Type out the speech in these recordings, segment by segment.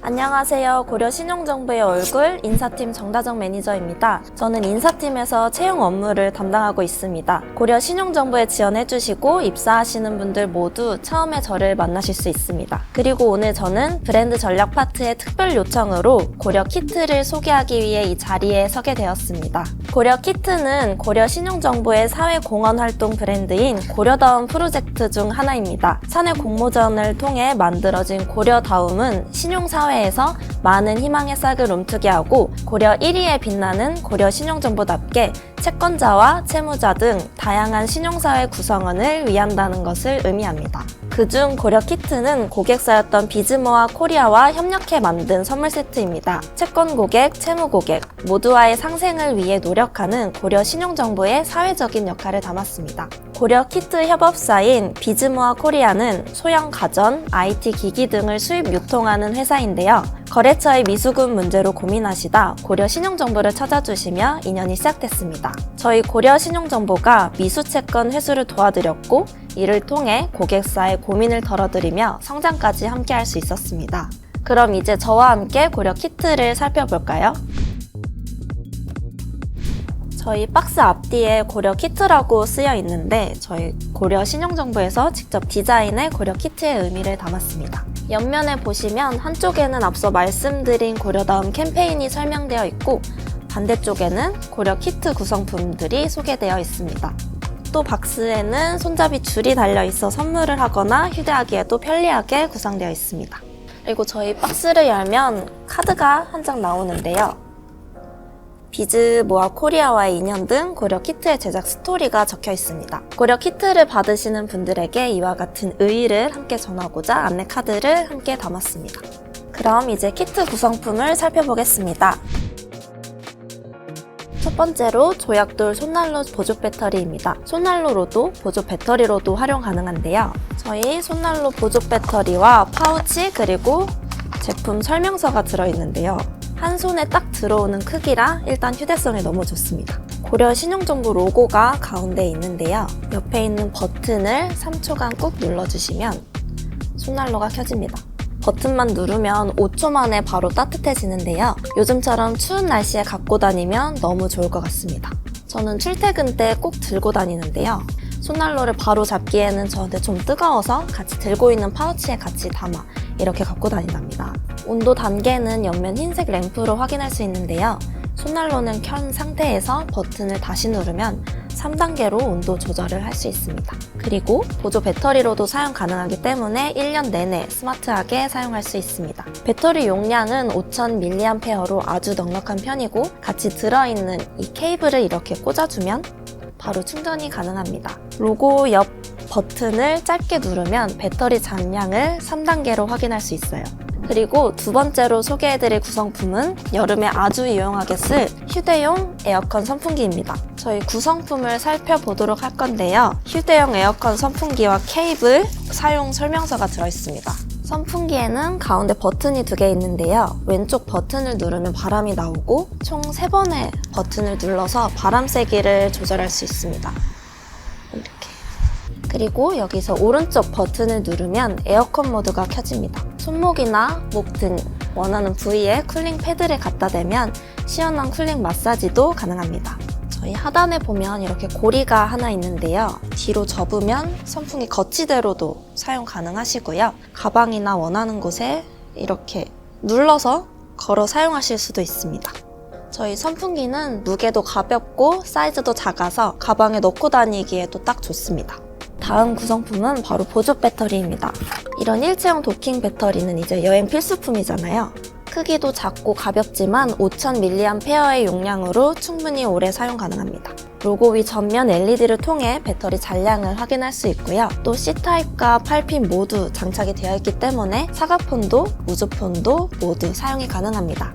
안녕하세요. 고려 신용정보의 얼굴 인사팀 정다정 매니저입니다. 저는 인사팀에서 채용 업무를 담당하고 있습니다. 고려 신용정보에 지원해주시고 입사하시는 분들 모두 처음에 저를 만나실 수 있습니다. 그리고 오늘 저는 브랜드 전략 파트의 특별 요청으로 고려 키트를 소개하기 위해 이 자리에 서게 되었습니다. 고려 키트는 고려 신용정보의 사회공헌 활동 브랜드인 고려다움 프로젝트 중 하나입니다. 사내 공모전을 통해 만들어진 고려다움은 신용사회 에서 많은 희망의 싹을 움트게 하고 고려 1위에 빛나는 고려 신용정보답게 채권자와 채무자 등 다양한 신용사회 구성원을 위한다는 것을 의미합니다. 그중 고려 키트는 고객사였던 비즈모아 코리아와 협력해 만든 선물 세트입니다. 채권 고객, 채무 고객 모두와의 상생을 위해 노력하는 고려 신용정보의 사회적인 역할을 담았습니다. 고려 키트 협업사인 비즈모아 코리아는 소형 가전, IT 기기 등을 수입 유통하는 회사인데요. 거래처의 미수금 문제로 고민하시다 고려 신용정보를 찾아주시며 인연이 시작됐습니다. 저희 고려 신용정보가 미수채권 회수를 도와드렸고 이를 통해 고객사의 고민을 덜어드리며 성장까지 함께 할 수 있었습니다. 그럼 이제 저와 함께 고려 키트를 살펴볼까요? 저희 박스 앞뒤에 고려 키트라고 쓰여 있는데 저희 고려 신용정보에서 직접 디자인해 고려 키트의 의미를 담았습니다. 옆면에 보시면 한쪽에는 앞서 말씀드린 고려다움 캠페인이 설명되어 있고 반대쪽에는 고려 키트 구성품들이 소개되어 있습니다. 또 박스에는 손잡이 줄이 달려 있어 선물을 하거나 휴대하기에도 편리하게 구성되어 있습니다. 그리고 저희 박스를 열면 카드가 한 장 나오는데요. 비즈 모아 코리아와의 인연 등 고려 키트의 제작 스토리가 적혀 있습니다. 고려 키트를 받으시는 분들에게 이와 같은 의의를 함께 전하고자 안내 카드를 함께 담았습니다. 그럼 이제 키트 구성품을 살펴보겠습니다. 첫 번째로 조약돌 손난로 보조 배터리입니다. 손난로로도 보조 배터리로도 활용 가능한데요. 저희 손난로 보조 배터리와 파우치 그리고 제품 설명서가 들어있는데요. 한 손에 딱 들어오는 크기라 일단 휴대성에 너무 좋습니다. 고려 신용정보 로고가 가운데 있는데요. 옆에 있는 버튼을 3초간 꾹 눌러주시면 손난로가 켜집니다. 버튼만 누르면 5초 만에 바로 따뜻해지는데요. 요즘처럼 추운 날씨에 갖고 다니면 너무 좋을 것 같습니다. 저는 출퇴근 때 꼭 들고 다니는데요. 손난로를 바로 잡기에는 저한테 좀 뜨거워서 같이 들고 있는 파우치에 같이 담아 이렇게 갖고 다닌답니다. 온도 단계는 옆면 흰색 램프로 확인할 수 있는데요. 손난로는 켠 상태에서 버튼을 다시 누르면 3단계로 온도 조절을 할 수 있습니다. 그리고 보조 배터리로도 사용 가능하기 때문에 1년 내내 스마트하게 사용할 수 있습니다. 배터리 용량은 5000mAh로 아주 넉넉한 편이고 같이 들어있는 이 케이블을 이렇게 꽂아주면 바로 충전이 가능합니다. 로고 옆 버튼을 짧게 누르면 배터리 잔량을 3단계로 확인할 수 있어요. 그리고 두 번째로 소개해드릴 구성품은 여름에 아주 유용하게 쓸 휴대용 에어컨 선풍기입니다. 저희 구성품을 살펴보도록 할 건데요. 휴대용 에어컨 선풍기와 케이블 사용 설명서가 들어있습니다. 선풍기에는 가운데 버튼이 두 개 있는데요. 왼쪽 버튼을 누르면 바람이 나오고 총 세번의 버튼을 눌러서 바람 세기를 조절할 수 있습니다. 이렇게. 그리고 여기서 오른쪽 버튼을 누르면 에어컨 모드가 켜집니다. 손목이나 목 등 원하는 부위에 쿨링 패드를 갖다 대면 시원한 쿨링 마사지도 가능합니다. 저희 하단에 보면 이렇게 고리가 하나 있는데요. 뒤로 접으면 선풍기 거치대로도 사용 가능하시고요. 가방이나 원하는 곳에 이렇게 눌러서 걸어 사용하실 수도 있습니다. 저희 선풍기는 무게도 가볍고 사이즈도 작아서 가방에 넣고 다니기에도 딱 좋습니다. 다음 구성품은 바로 보조 배터리입니다. 이런 일체형 도킹 배터리는 이제 여행 필수품이잖아요. 크기도 작고 가볍지만 5000mAh의 용량으로 충분히 오래 사용 가능합니다. 로고 위 전면 LED를 통해 배터리 잔량을 확인할 수 있고요. 또 C타입과 8핀 모두 장착이 되어 있기 때문에 사각폰도 무주폰도 모두 사용이 가능합니다.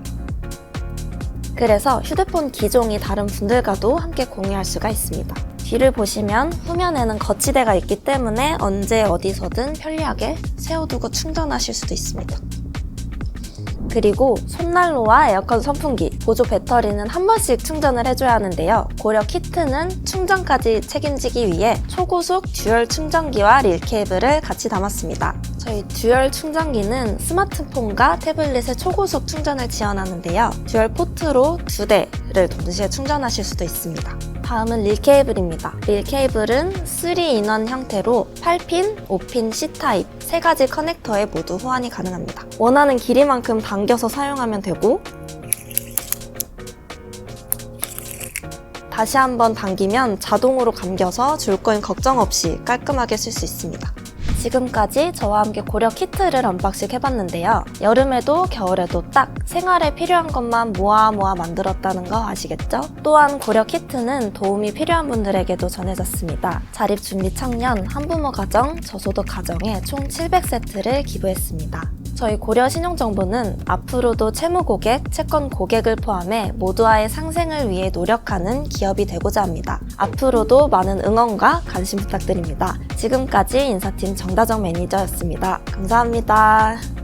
그래서 휴대폰 기종이 다른 분들과도 함께 공유할 수가 있습니다. 뒤를 보시면 후면에는 거치대가 있기 때문에 언제 어디서든 편리하게 세워두고 충전하실 수도 있습니다. 그리고 손난로와 에어컨 선풍기, 보조 배터리는 한 번씩 충전을 해줘야 하는데요. 고려 키트는 충전까지 책임지기 위해 초고속 듀얼 충전기와 릴 케이블을 같이 담았습니다. 저희 듀얼 충전기는 스마트폰과 태블릿의 초고속 충전을 지원하는데요. 듀얼 포트로 두대 를 동시에 충전하실 수도 있습니다. 다음은 릴 케이블입니다. 릴 케이블은 3인원 형태로 8핀, 5핀 C타입 세 가지 커넥터에 모두 호환이 가능합니다. 원하는 길이만큼 당겨서 사용하면 되고 다시 한번 당기면 자동으로 감겨서 줄 거인 걱정 없이 깔끔하게 쓸 수 있습니다. 지금까지 저와 함께 고려 키트를 언박싱 해봤는데요. 여름에도 겨울에도 딱 생활에 필요한 것만 모아 모아 만들었다는 거 아시겠죠? 또한 고려 키트는 도움이 필요한 분들에게도 전해졌습니다. 자립 준비 청년, 한부모 가정, 저소득 가정에 총 700세트를 기부했습니다. 저희 고려 신용정보는 앞으로도 채무 고객, 채권 고객을 포함해 모두와의 상생을 위해 노력하는 기업이 되고자 합니다. 앞으로도 많은 응원과 관심 부탁드립니다. 지금까지 인사팀 정다정 매니저였습니다. 감사합니다.